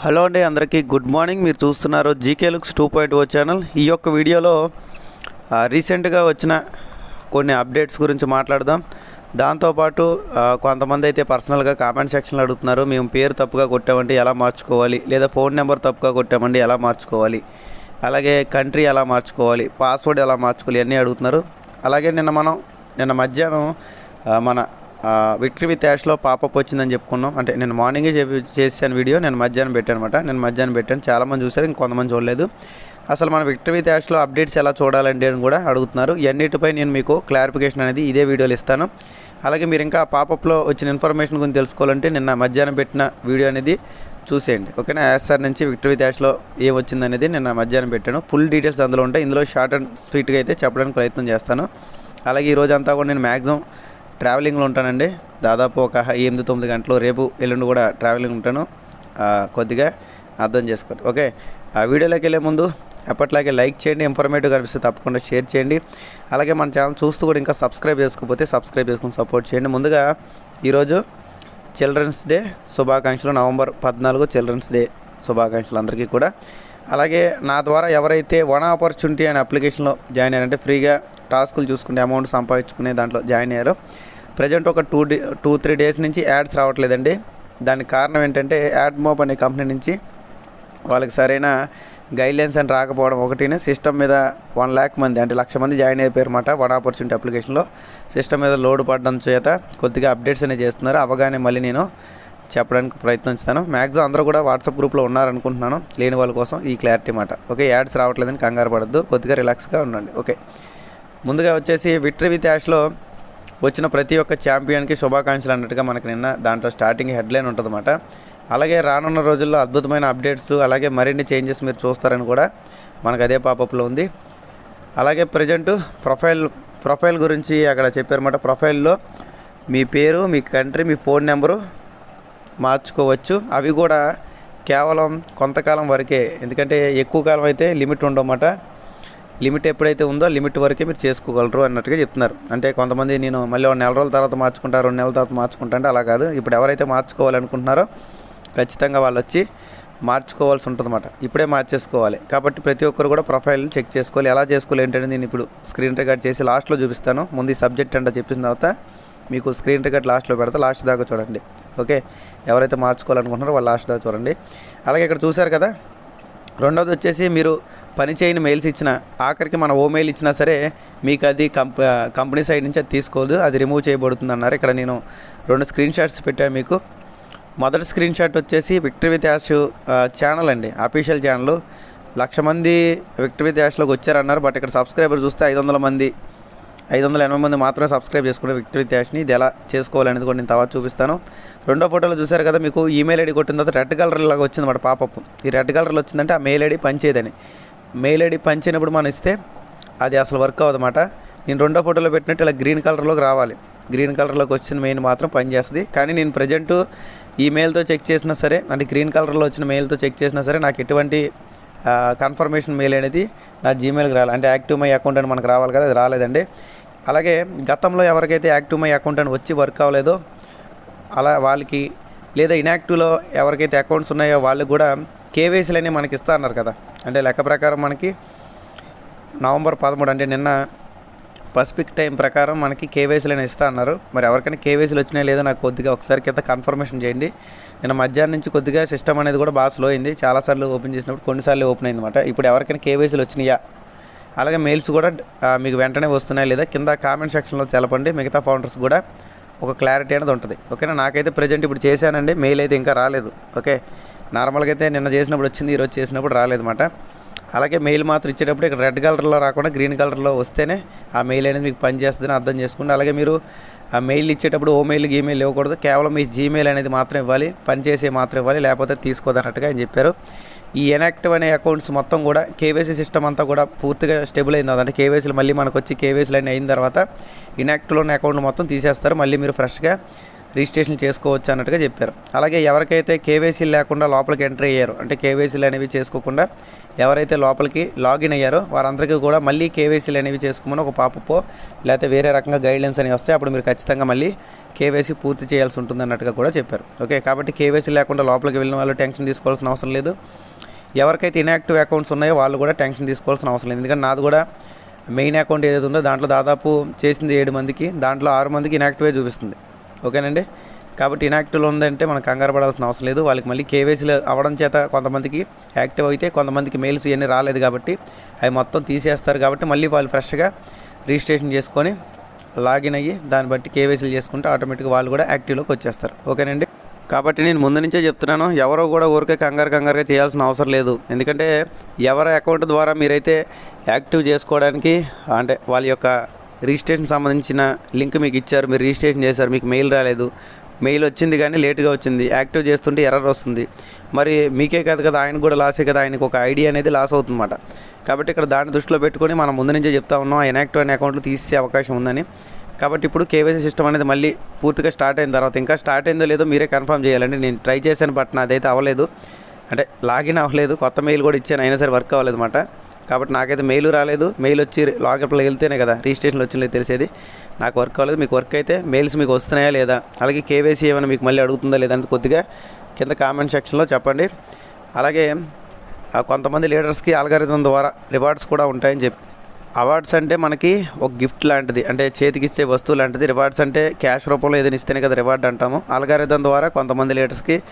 Hello అండి అందరికీ good morning. మీరు చూస్తున్నారు GK looks two point O channel. ఈ యొక్క వీడియోలో రీసెంట్గా వచ్చిన కొన్ని అప్డేట్స్ గురించి మాట్లాడదాం. దాంతోపాటు కొంతమంది అయితే పర్సనల్గా కామెంట్ సెక్షన్లో అడుగుతున్నారు మేము పేరు తప్పుగా కొట్టామంటే ఎలా మార్చుకోవాలి? లేదా ఫోన్ నెంబర్ తప్పుగా కొట్టామండి ఎలా మార్చుకోవాలి? అలాగే కంట్రీ ఎలా మార్చుకోవాలి? పాస్వర్డ్ ఎలా మార్చుకోవాలి? ఇవన్నీ అడుగుతున్నారు. అలాగే నిన్న మనం నిన్న మధ్యాహ్నం మన విక్టరీ విత్ యాష్లో పాపప్ వచ్చిందని చెప్పుకున్నాం. అంటే నేను మార్నింగే చెప్పి చేశాను వీడియో నేను మధ్యాహ్నం పెట్టాను అనమాట నేను మధ్యాహ్నం పెట్టాను. చాలామంది చూశారు ఇంకొంతమంది చూడలేదు. అసలు మన విక్టరీ విత్ యాష్లో అప్డేట్స్ ఎలా చూడాలండి అని కూడా అడుగుతున్నారు. ఎన్నిటిపై నేను మీకు క్లారిఫికేషన్ అనేది ఇదే వీడియోలో ఇస్తాను. అలాగే మీరు ఇంకా పాపప్లో వచ్చిన ఇన్ఫర్మేషన్ గురించి తెలుసుకోవాలంటే నిన్న మధ్యాహ్నం పెట్టిన వీడియో అనేది చూసేయండి. ఓకేనా? సార్ నుంచి విక్టరీ విత్ ఏం వచ్చిందనేది నిన్న మధ్యాహ్నం పెట్టాను. ఫుల్ డీటెయిల్స్ అందులో ఉంటాయి. ఇందులో షార్ట్ అండ్ స్వీట్గా అయితే చెప్పడానికి ప్రయత్నం చేస్తాను. అలాగే ఈ అంతా కూడా నేను మ్యాక్సిమం ట్రావెలింగ్లో ఉంటానండి. దాదాపు ఒక ఎనిమిది తొమ్మిది గంటలు రేపు ఎల్లుండి కూడా ట్రావెలింగ్ ఉంటాను. కొద్దిగా అర్థం చేసుకోండి. ఓకే. ఆ వీడియోలోకి వెళ్ళే ముందు ఎప్పట్లాగే లైక్ చేయండి ఇన్ఫర్మేటివ్ కనిపిస్తే తప్పకుండా షేర్ చేయండి. అలాగే మన ఛానల్ చూస్తూ కూడా ఇంకా సబ్స్క్రైబ్ చేసుకోకపోతే సబ్స్క్రైబ్ చేసుకుని సపోర్ట్ చేయండి. ముందుగా ఈరోజు చిల్డ్రన్స్ డే శుభాకాంక్షలు. నవంబర్ పద్నాలుగు చిల్డ్రన్స్ డే శుభాకాంక్షలు అందరికీ కూడా. అలాగే నా ద్వారా ఎవరైతే వన్ ఆపర్చునిటీ అనే అప్లికేషన్లో జాయిన్ అయ్యారంటే ఫ్రీగా టాస్కులు చూసుకునే అమౌంట్ సంపాదించుకునే దాంట్లో జాయిన్ అయ్యారు. ప్రజెంట్ ఒక two day two three days నుంచి యాడ్స్ రావట్లేదండి. దానికి కారణం ఏంటంటే యాడ్మోప్ అనే కంపెనీ నుంచి వాళ్ళకి సరైన గైడ్లైన్స్ అని రాకపోవడం ఒకటినే సిస్టమ్ మీద వన్ ల్యాక్ మంది అంటే లక్ష మంది జాయిన్ అయిపోయారన్నమాట వన్ ఆపర్చునిటీ అప్లికేషన్లో. సిస్టమ్ మీద లోడ్ పడడం చేత కొద్దిగా అప్డేట్స్ అనేవి చేస్తున్నారు. అవగానే మళ్ళీ నేను చెప్పడానికి ప్రయత్నిస్తాను మ్యాక్సిమం అందరూ కూడా వాట్సాప్ గ్రూప్లో ఉన్నారనుకుంటున్నాను లేని వాళ్ళ కోసం ఈ క్లారిటీ మాట. ఓకే యాడ్స్ రావట్లేదని కంగారు పడద్దు కొద్దిగా రిలాక్స్గా ఉండండి. ఓకే. ముందుగా వచ్చేసి విక్టరీ విత్ యాష్లో వచ్చిన ప్రతి ఒక్క ఛాంపియన్కి శుభాకాంక్షలు అన్నట్టుగా మనకు నిన్న దాంట్లో స్టార్టింగ్ హెడ్లైన్ ఉంటుందన్నమాట. అలాగే రానున్న రోజుల్లో అద్భుతమైన అప్డేట్స్ అలాగే మరిన్ని చేంజెస్ మీరు చూస్తారని కూడా మనకు అదే పాపప్లో ఉంది. అలాగే ప్రజెంట్ ప్రొఫైల్ ప్రొఫైల్ గురించి అక్కడ చెప్పారన్నమాట. ప్రొఫైల్లో మీ పేరు మీ కంట్రీ మీ ఫోన్ నెంబరు మార్చుకోవచ్చు. అవి కూడా కేవలం కొంతకాలం వరకే ఎందుకంటే ఎక్కువ కాలం అయితే లిమిట్ ఉండమాట లిమిట్ ఎప్పుడైతే ఉందో లిమిట్ వరకే మీరు చేసుకోగలరు అన్నట్టుగా చెప్తున్నారు. అంటే కొంతమంది నేను మళ్ళీ నెల రోజుల తర్వాత మార్చుకుంటారు రెండు నెలల తర్వాత మార్చుకుంటా అంటే అలా కాదు. ఇప్పుడు ఎవరైతే మార్చుకోవాలనుకుంటున్నారో ఖచ్చితంగా వాళ్ళు వచ్చి మార్చుకోవాల్సి ఉంటుందన్నమాట. ఇప్పుడే మార్చేసుకోవాలి. కాబట్టి ప్రతి ఒక్కరు కూడా ప్రొఫైల్ చెక్ చేసుకోవాలి. ఎలా చేసుకోవాలి ఏంటంటే నేను ఇప్పుడు స్క్రీన్ రికార్డ్ చేసి లాస్ట్లో చూపిస్తాను. ముందు సబ్జెక్ట్ అంటే చెప్పిన తర్వాత మీకు స్క్రీన్ రికార్డ్ లాస్ట్లో పెడతా. లాస్ట్ దాకా చూడండి. ఓకే? ఎవరైతే మార్చుకోవాలనుకుంటున్నారో వాళ్ళు లాస్ట్ దాకా చూడండి. అలాగే ఇక్కడ చూశారు కదా? రెండవది వచ్చేసి మీరు పని చేయని మెయిల్స్ ఇచ్చిన ఆఖరికి మన ఓ మెయిల్ ఇచ్చినా సరే మీకు అది కంప కంపెనీ సైడ్ నుంచి అది తీసుకోదు అది రిమూవ్ చేయబడుతుంది అన్నారు ఇక్కడ నేను రెండు స్క్రీన్ షాట్స్ పెట్టాను మీకు. మొదటి స్క్రీన్ షాట్ వచ్చేసి విక్టరీ విత్ యాష్ ఛానల్ అండి. అఫీషియల్ ఛానల్ లక్ష మంది విక్టరీ విత్ యాష్లోకి వచ్చారన్నారు బట్ ఇక్కడ సబ్స్క్రైబర్ చూస్తే ఐదు వందల మంది ఐదు వందల ఎనభై మంది మాత్రమే సబ్స్క్రైబ్ చేసుకునే విక్టరీ త్యాష్ని ఇది ఎలా చేసుకోవాలనేది కూడా నేను తర్వాత చూపిస్తాను. రెండో ఫోటోలో చూశారు కదా మీకు ఈమెయిల్ ఐడి కొట్టిన తర్వాత రెడ్ కలర్ లాగా వచ్చింది మాట పాపప్ ఈ రెడ్ కలర్లో వచ్చిందంటే ఆ మెయిల్ ఐడి పనిచేయదని. మెయిల్ ఐడి పనిచేయనప్పుడు మనం ఇస్తే అది అసలు వర్క్ అవ్వదన్నమాట. నేను రెండో ఫోటోలో పెట్టినట్టు ఇలా గ్రీన్ కలర్లోకి రావాలి. గ్రీన్ కలర్లోకి వచ్చిన మెయిన్ మాత్రం పనిచేస్తుంది. కానీ నేను ప్రజెంట్ ఈ మెయిల్తో చెక్ చేసినా సరే అంటే గ్రీన్ కలర్లో వచ్చిన మెయిల్తో చెక్ చేసినా సరే నాకు ఎటువంటి కన్ఫర్మేషన్ మెయిల్ అనేది నా జీమెయిల్కి రావాలి అంటే యాక్టివ్ మై అకౌంట్ అని మనకు రావాలి కదా అది రాలేదండి. అలాగే గతంలో ఎవరికైతే యాక్టివ్ మై అకౌంట్ అని వచ్చి వర్క్ అవ్వలేదో అలా వాళ్ళకి లేదా ఇన్యాక్టివ్లో ఎవరికైతే అకౌంట్స్ ఉన్నాయో వాళ్ళకి కూడా కేవైసీలు అనేవి మనకి ఇస్తా అన్నారు కదా. అంటే లెక్క ప్రకారం మనకి నవంబర్ పదమూడు అంటే నిన్న పసిఫిక్ టైం ప్రకారం మనకి కేవైసీలు అనేవి ఇస్తా అన్నారు. మరి ఎవరికైనా కేవైసీలు వచ్చినాయి లేదో నాకు కొద్దిగా ఒకసారి కింద కన్ఫర్మేషన్ చేయండి. నేను మధ్యాహ్నం నుంచి కొద్దిగా సిస్టమ్ అనేది కూడా బాగా స్లో అయింది. చాలాసార్లు ఓపెన్ చేసినప్పుడు కొన్నిసార్లు ఓపెన్ అయింది అనమాట ఇప్పుడు ఎవరికైనా కేవైసీలు వచ్చినాయా? అలాగే మెయిల్స్ కూడా మీకు వెంటనే వస్తున్నాయి లేదా? కింద కామెంట్ సెక్షన్లో తెలపండి. మిగతా ఫౌండర్స్ కూడా ఒక క్లారిటీ అనేది ఉంటుంది. ఓకేనా నాకైతే ప్రజెంట్ ఇప్పుడు చేశానండి. మెయిల్ అయితే ఇంకా రాలేదు. ఓకే నార్మల్గా అయితే నిన్న చేసినప్పుడు వచ్చింది ఈరోజు చేసినప్పుడు రాలేదన్నమాట అలాగే మెయిల్ మాత్రం ఇచ్చేటప్పుడు ఇక్కడ రెడ్ కలర్లో రాకుండా గ్రీన్ కలర్లో వస్తేనే ఆ మెయిల్ అనేది మీకు పనిచేస్తుందని అర్థం చేసుకోండి అలాగే మీరు ఆ మెయిల్ ఇచ్చేటప్పుడు ఓ మెయిల్ ఈమెయిల్ ఇవ్వకూడదు. కేవలం మీ జీమెయిల్ అనేది మాత్రం ఇవ్వాలి పనిచేసే మాత్రం ఇవ్వాలి లేకపోతే తీసుకోదన్నట్టుగా ఆయన చెప్పారు. ఈ ఎనాక్టివ్ అనే అకౌంట్స్ మొత్తం కూడా కేవైసీ సిస్టమ్ అంతా కూడా పూర్తిగా స్టేబుల్ అయింది. అంటే కేవైసీలు మళ్ళీ మనకు వచ్చి కేవైసీలు అన్నీ అయిన తర్వాత ఇనాక్టివ్లో ఉన్న అకౌంట్ మొత్తం తీసేస్తారు. మళ్ళీ మీరు ఫ్రెష్గా రిజిస్ట్రేషన్ చేసుకోవచ్చు అన్నట్టుగా చెప్పారు. అలాగే ఎవరికైతే కేవైసీ లేకుండా లోపలికి ఎంట్రీ అయ్యారు అంటే కేవైసీలు అనేవి చేసుకోకుండా ఎవరైతే లోపలికి లాగిన్ అయ్యారో వారందరికీ కూడా మళ్ళీ కేవైసీలు అనేవి చేసుకోమని ఒక పాపపో లేకపోతే వేరే రకంగా గైడ్లైన్స్ అనేవి వస్తాయి అప్పుడు మీరు ఖచ్చితంగా మళ్ళీ కేవైసీ పూర్తి చేయాల్సి ఉంటుంది అన్నట్టుగా కూడా చెప్పారు. ఓకే కాబట్టి కేవైసీ లేకుండా లోపలికి వెళ్ళిన వాళ్ళు టెన్షన్ తీసుకోవాల్సిన అవసరం లేదు. ఎవరికైతే ఇన్యాక్టివ్ అకౌంట్స్ ఉన్నాయో వాళ్ళు కూడా టెన్షన్ తీసుకోవాల్సిన అవసరం లేదు. ఎందుకంటే నాది కూడా మెయిన్ అకౌంట్ ఏదైతే ఉందో దాంట్లో దాదాపు చేసింది ఏడు మందికి దాంట్లో ఆరు మందికి ఇన్యాక్టివే చూపిస్తుంది. ఓకేనండి? కాబట్టి ఇన్యాక్టివ్లో ఉందంటే మనం కంగారు పడాల్సిన అవసరం లేదు. వాళ్ళకి మళ్ళీ కేవైసీలు అవ్వడం చేత కొంతమందికి యాక్టివ్ అయితే కొంతమందికి మెయిల్స్ ఇవన్నీ రాలేదు కాబట్టి అవి మొత్తం తీసేస్తారు కాబట్టి మళ్ళీ వాళ్ళు ఫ్రెష్గా రిజిస్ట్రేషన్ చేసుకొని లాగిన్ అయ్యి దాన్ని బట్టి కేవైసీలు చేసుకుంటే ఆటోమేటిక్గా వాళ్ళు కూడా యాక్టివ్లోకి వచ్చేస్తారు. ఓకేనండి? కాబట్టి నేను ముందు నుంచే చెప్తున్నాను ఎవరో కూడా ఊరికే కంగారు కంగారుగా చేయాల్సిన అవసరం లేదు. ఎందుకంటే ఎవరి అకౌంట్ ద్వారా మీరైతే యాక్టివ్ చేసుకోవడానికి అంటే వాళ్ళ యొక్క రిజిస్ట్రేషన్ సంబంధించిన లింక్ మీకు ఇచ్చారు మీరు రిజిస్ట్రేషన్ చేశారు మీకు మెయిల్ రాలేదు. మెయిల్ వచ్చింది కానీ లేట్గా వచ్చింది. యాక్టివ్ చేస్తుంటే ఎర్రర్ వస్తుంది. మరి మీకే కాదు కదా ఆయన కూడా లాసే కదా ఆయనకు ఒక ఐడి అనేది లాస్ అవుతుందన్నమాట. కాబట్టి ఇక్కడ దాన్ని దృష్టిలో పెట్టుకొని మనం ముందు నుంచే చెప్తా ఉన్నాం. ఆ యాక్టివ్ అనే అకౌంట్లు తీసే అవకాశం ఉందని. కాబట్టి ఇప్పుడు కేవైసీ సిస్టమ్ అనేది మళ్ళీ పూర్తిగా స్టార్ట్ అయిన తర్వాత ఇంకా స్టార్ట్ అయిందో లేదో మీరే కన్ఫర్మ్ చేయాలండి. నేను ట్రై చేశాను బట్ నాదైతే అవ్వలేదు. అంటే లాగిన్ అవ్వలేదు. కొత్త మెయిల్ కూడా ఇచ్చాను అయినా సరే వర్క్ అవ్వలేదు అనమాట కాబట్టి నాకైతే మెయిల్ రాలేదు. మెయిల్ వచ్చి లాగప్లో వెళ్తేనే కదా రిజిస్ట్రేషన్ వచ్చిందో తెలిసేది. నాకు వర్క్ అవ్వలేదు మీకు వర్క్ అయితే మెయిల్స్ మీకు వస్తున్నాయా లేదా? అలాగే కేవైసీ ఏమైనా మీకు మళ్ళీ అడుగుతుందా లేదా అని కొద్దిగా కింద కామెంట్ సెక్షన్లో చెప్పండి. అలాగే ఆ కొంతమంది లీడర్స్కి ఆల్గారిథం ద్వారా రివార్డ్స్ కూడా ఉంటాయని చెప్పి. అవార్డ్స్ అంటే మనకి ఒక గిఫ్ట్ లాంటిది. అంటే చేతికి ఇచ్చే వస్తువు లాంటిది. రివార్డ్స్ అంటే క్యాష్ రూపంలో ఏదైనా ఇస్తేనే కదా రివార్డ్ అంటాము. ఆల్గారిథం ద్వారా కొంతమంది లీడర్స్కి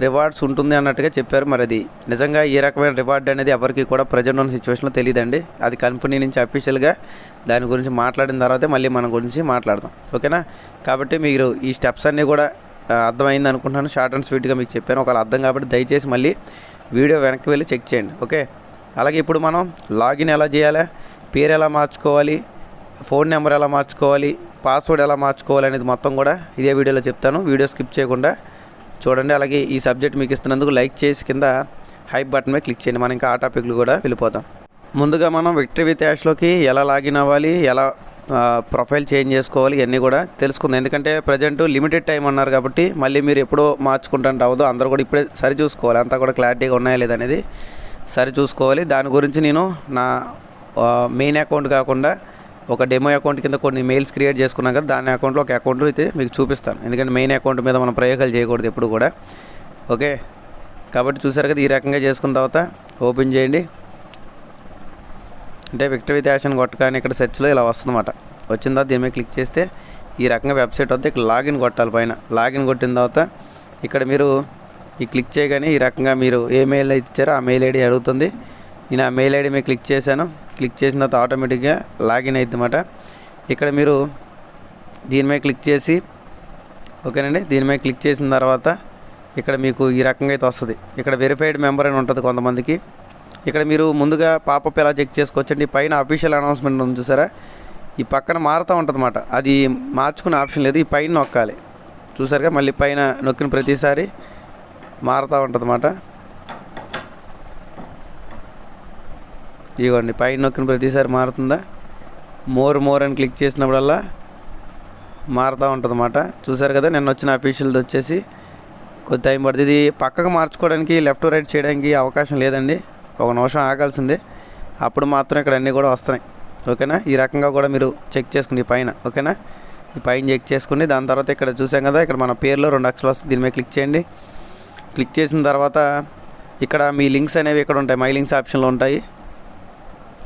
రివార్డ్స్ ఉంటుంది అన్నట్టుగా చెప్పారు. మరి అది నిజంగా ఈ రకమైన రివార్డ్ అనేది ఎవరికి కూడా ప్రజెంట్ ఉన్న సిచ్యువేషన్లో తెలియదండి. అది కంపెనీ నుంచి అఫీషియల్గా దాని గురించి మాట్లాడిన తర్వాతే మళ్ళీ మన గురించి మాట్లాడదాం. ఓకేనా? కాబట్టి మీరు ఈ స్టెప్స్ అన్నీ కూడా అర్థమైంది అనుకుంటున్నాను. షార్ట్ అండ్ స్వీట్గా మీకు చెప్పాను. ఒకవేళ అర్థం కాబట్టి దయచేసి మళ్ళీ వీడియో వెనక్కి వెళ్ళి చెక్ చేయండి. ఓకే? అలాగే ఇప్పుడు మనం లాగిన్ ఎలా చేయాలి? పేరు ఎలా మార్చుకోవాలి? ఫోన్ నెంబర్ ఎలా మార్చుకోవాలి? పాస్వర్డ్ ఎలా మార్చుకోవాలి అనేది మొత్తం కూడా ఇదే వీడియోలో చెప్తాను. వీడియో స్కిప్ చేయకుండా చూడండి అలాగే ఈ సబ్జెక్ట్ మీకు ఇస్తున్నందుకు లైక్ చేసి కింద హైప్ బటన్ మీద క్లిక్ చేయండి. మనం ఇంకా ఆ టాపిక్లు కూడా వెళ్ళిపోతాం. ముందుగా మనం విక్టరీ విత్ యాష్లోకి ఎలా లాగిన్ అవ్వాలి ఎలా ప్రొఫైల్ చేంజ్ చేసుకోవాలి ఇవన్నీ కూడా తెలుసుకుంది. ఎందుకంటే ప్రజెంట్ లిమిటెడ్ టైం అన్నారు కాబట్టి మళ్ళీ మీరు ఎప్పుడో మార్చుకుంటాను అవ్వదు. అందరూ కూడా ఇప్పుడే సరి చూసుకోవాలి. అంతా కూడా క్లారిటీగా ఉన్నాయా లేదనేది సరి చూసుకోవాలి. దాని గురించి నేను నా మెయిన్ అకౌంట్ కాకుండా ఒక డెమో అకౌంట్ కింద కొన్ని మెయిల్స్ క్రియేట్ చేసుకున్నాం కదా దాని అకౌంట్లో ఒక అకౌంట్ అయితే మీకు చూపిస్తాను. ఎందుకంటే మెయిన్ అకౌంట్ మీద మనం ప్రయోగాలు చేయకూడదు ఎప్పుడు కూడా. ఓకే? కాబట్టి చూసారు కదా ఈ రకంగా చేసుకున్న తర్వాత ఓపెన్ చేయండి. అంటే విక్టరీ యాషన్ కొట్టగానే ఇక్కడ సెర్చ్లో ఇలా వస్తుందన్నమాట. వచ్చిన తర్వాత దీని మీద క్లిక్ చేస్తే ఈ రకంగా వెబ్సైట్ వద్ద ఇక్కడ లాగిన్ కొట్టాలి పైన. లాగిన్ కొట్టిన తర్వాత ఇక్కడ మీరు ఈ క్లిక్ చేయగానే ఈ రకంగా మీరు ఏ మెయిల్ అయితే ఇచ్చారో ఆ మెయిల్ ఐడి అడుగుతుంది. నేను ఆ మెయిల్ ఐడి మీద క్లిక్ చేశాను. క్లిక్ చేసిన తర్వాత ఆటోమేటిక్గా లాగిన్ అవుతుంది ఇక్కడ మీరు దీనిపై క్లిక్ చేసి ఓకేనండి? దీనిపై క్లిక్ చేసిన తర్వాత ఇక్కడ మీకు ఈ రకంగా అయితే వస్తుంది. ఇక్కడ వెరిఫైడ్ మెంబర్ అని ఉంటుంది కొంతమందికి. ఇక్కడ మీరు ముందుగా పాపప్ ఎలా చెక్ చేసుకోవచ్చండి? పైన అఫీషియల్ అనౌన్స్మెంట్ ఉంది చూసారా? ఈ పక్కన మారుతూ ఉంటుంది అన్నమాట అది మార్చుకునే ఆప్షన్ లేదు. ఈ పైన నొక్కాలి. చూసారుగా? మళ్ళీ పైన నొక్కిన ప్రతిసారి మారుతూ ఉంటుంది ఇదిగోండి పైన నొక్కిన ప్రతిసారి మారుతుందా? మోర్ మోర్ అని క్లిక్ చేసినప్పుడల్లా మారుతూ ఉంటుంది అన్నమాట చూసారు కదా నిన్న వచ్చిన అఫీషియల్ది వచ్చేసి కొద్ది టైం పడుతుంది. ఇది పక్కకు మార్చుకోవడానికి లెఫ్ట్ రైట్ చేయడానికి అవకాశం లేదండి. ఒక నిమిషం ఆగాల్సిందే. అప్పుడు మాత్రం ఇక్కడ అన్నీ కూడా వస్తున్నాయి. ఓకేనా? ఈ రకంగా కూడా మీరు చెక్ చేసుకుని ఈ పైన. ఓకేనా? ఈ పైన చెక్ చేసుకుని దాని తర్వాత ఇక్కడ చూసాం కదా ఇక్కడ మన పేరులో రెండు అక్షరాలు వస్తుంది దీని మీద క్లిక్ చేయండి. క్లిక్ చేసిన తర్వాత ఇక్కడ మీ లింక్స్ అనేవి ఇక్కడ ఉంటాయి. మై లింక్స్ ఆప్షన్లో ఉంటాయి.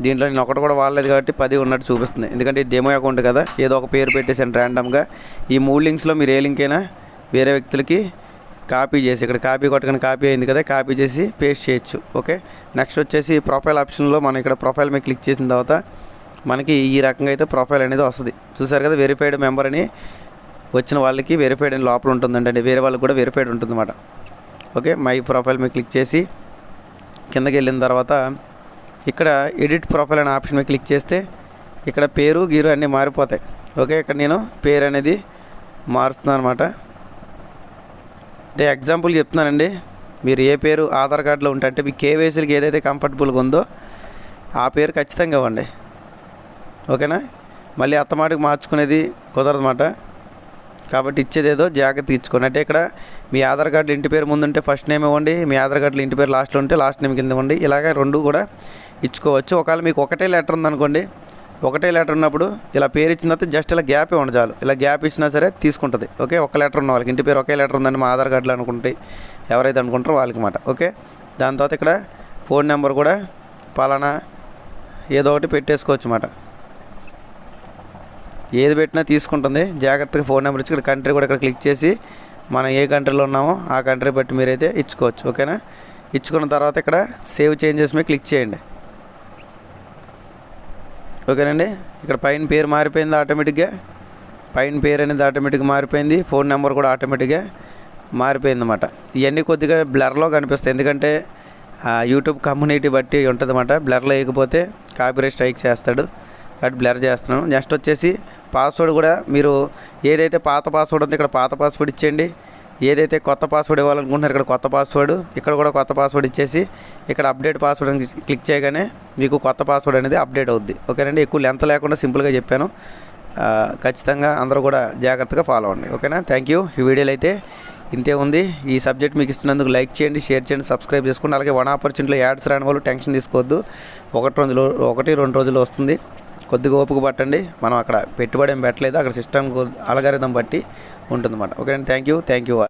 దీంట్లో నేను ఒకటి కూడా వాడలేదు కాబట్టి పది ఉన్నట్టు చూపిస్తుంది. ఎందుకంటే ఇది డెమో అకౌంట్ కదా ఏదో ఒక పేరు పెట్టేసాను ర్యాండమ్గా ఈ మూడు లింక్స్లో మీరు ఏ లింక్ అయినా వేరే వ్యక్తులకి కాపీ చేసి ఇక్కడ కాపీ కొట్టగానే కాపీ అయింది కదా కాపీ చేసి పేస్ట్ చేయొచ్చు. ఓకే నెక్స్ట్ వచ్చేసి ప్రొఫైల్ ఆప్షన్లో మనం ఇక్కడ ప్రొఫైల్ మీద క్లిక్ చేసిన తర్వాత మనకి ఈ రకంగా అయితే ప్రొఫైల్ అనేది వస్తుంది. చూసారు కదా వెరిఫైడ్ మెంబర్ అని వచ్చిన వాళ్ళకి వెరిఫైడ్ అని లోపల ఉంటుందండి. అంటే వేరే వాళ్ళకి కూడా వెరిఫైడ్ ఉంటుందన్నమాట. ఓకే మై ప్రొఫైల్ మీద క్లిక్ చేసి కిందకి వెళ్ళిన తర్వాత ఇక్కడ ఎడిట్ ప్రొఫైల్ అనే ఆప్షన్ మీద క్లిక్ చేస్తే ఇక్కడ పేరు గీరు అన్నీ మారిపోతాయి. ఓకే ఇక్కడ నేను పేరు అనేది మారుస్తున్నాను అనమాట అంటే ఎగ్జాంపుల్ చెప్తున్నానండి. మీరు ఏ పేరు ఆధార్ కార్డులో ఉంటే అంటే మీ కేవైసీలకి ఏదైతే కంఫర్టబుల్గా ఉందో ఆ పేరు ఖచ్చితంగా ఇవ్వండి. ఓకేనా? మళ్ళీ అత్తమాటికి మార్చుకునేది కుదరదన్నమాట. కాబట్టి ఇచ్చేదేదో జాగ్రత్త ఇచ్చుకోండి అంటే ఇక్కడ మీ ఆధార్ కార్డులు ఇంటి పేరు ముందుంటే ఫస్ట్ నేమ్ ఇవ్వండి మీ ఆధార్ కార్డులో ఇంటి పేరు లాస్ట్లో ఉంటే లాస్ట్ నేమ్ కింద ఇవ్వండి. ఇలాగ రెండు కూడా ఇచ్చుకోవచ్చు. ఒకవేళ మీకు ఒకటే లెటర్ ఉందనుకోండి ఒకటే లెటర్ ఉన్నప్పుడు ఇలా పేరు ఇచ్చిన తర్వాత జస్ట్ ఇలా గ్యాప్ ఇవ్వండి చాలు. ఇలా గ్యాప్ ఇచ్చినా సరే తీసుకుంటుంది. ఓకే? ఒక లెటర్ ఉన్న వాళ్ళకి. ఇంటి పేరు ఒకే లెటర్ ఉందండి మా ఆధార్ కార్డులో అనుకుంటే ఎవరైతే అనుకుంటారో వాళ్ళకి మాట. ఓకే? దాని తర్వాత ఇక్కడ ఫోన్ నెంబర్ కూడా పలానా ఏదో ఒకటి పెట్టేసుకోవచ్చు అన్నమాట ఏది పెట్టినా తీసుకుంటుంది. జాగ్రత్తగా ఫోన్ నెంబర్ ఇచ్చి ఇక్కడ కంట్రీ కూడా ఇక్కడ క్లిక్ చేసి మనం ఏ కంట్రీలో ఉన్నామో ఆ కంట్రీ బట్టి మీరైతే ఇచ్చుకోవచ్చు. ఓకేనా? ఇచ్చుకున్న తర్వాత ఇక్కడ సేవ్ చేంజెస్ మీద క్లిక్ చేయండి. ఓకేనండి? ఇక్కడ పైన పేరు మారిపోయింది ఆటోమేటిక్గా. పైన పేరు అనేది ఆటోమేటిక్గా మారిపోయింది. ఫోన్ నెంబర్ కూడా ఆటోమేటిక్గా మారిపోయింది అనమాట ఇవన్నీ కొద్దిగా బ్లర్లో కనిపిస్తాయి. ఎందుకంటే ఆ యూట్యూబ్ కమ్యూనిటీ బట్టి ఉంటుంది అనమాట బ్లర్లో వేయకపోతే కాపీరైట్ స్ట్రైక్ చేస్తాడు. కాబట్టి బ్లర్ చేస్తున్నాను. నెక్స్ట్ వచ్చేసి పాస్వర్డ్ కూడా మీరు ఏదైతే పాత పాస్వర్డ్ ఉందో ఇక్కడ పాత పాస్వర్డ్ ఇచ్చేయండి. ఏదైతే కొత్త పాస్వర్డ్ ఇవ్వాలనుకుంటున్నారు ఇక్కడ కొత్త పాస్వర్డ్ ఇక్కడ కూడా కొత్త పాస్వర్డ్ ఇచ్చేసి ఇక్కడ అప్డేట్ పాస్వర్డ్ అని క్లిక్ చేయగానే మీకు కొత్త పాస్వర్డ్ అనేది అప్డేట్ అవుద్ది. ఓకేనండి ఎక్కువ లెంత్ లేకుండా సింపుల్గా చెప్పాను. ఖచ్చితంగా అందరూ కూడా జాగ్రత్తగా ఫాలో అవ్వండి. ఓకేనా థ్యాంక్ యూ ఈ వీడియోలో అయితే ఇంతే ఉంది. ఈ సబ్జెక్ట్ మీకు ఇస్తున్నందుకు లైక్ చేయండి షేర్ చేయండి సబ్స్క్రైబ్ చేసుకోండి. అలాగే వన్ ఆపర్చునిటీలో యాడ్స్ రాని వాళ్ళు టెన్షన్ తీసుకోవద్దు. ఒకటి రోజులు ఒకటి రెండు రోజులు వస్తుంది. కొద్దిగా ఓపిక పట్టండి. మనం అక్కడ పెట్టుబడి ఏం పెట్టలేదు. అక్కడ సిస్టమ్ అలగారిథం బట్టి ఉంటుందన్నమాట. ఓకే అండి థ్యాంక్ యూ థ్యాంక్ యూ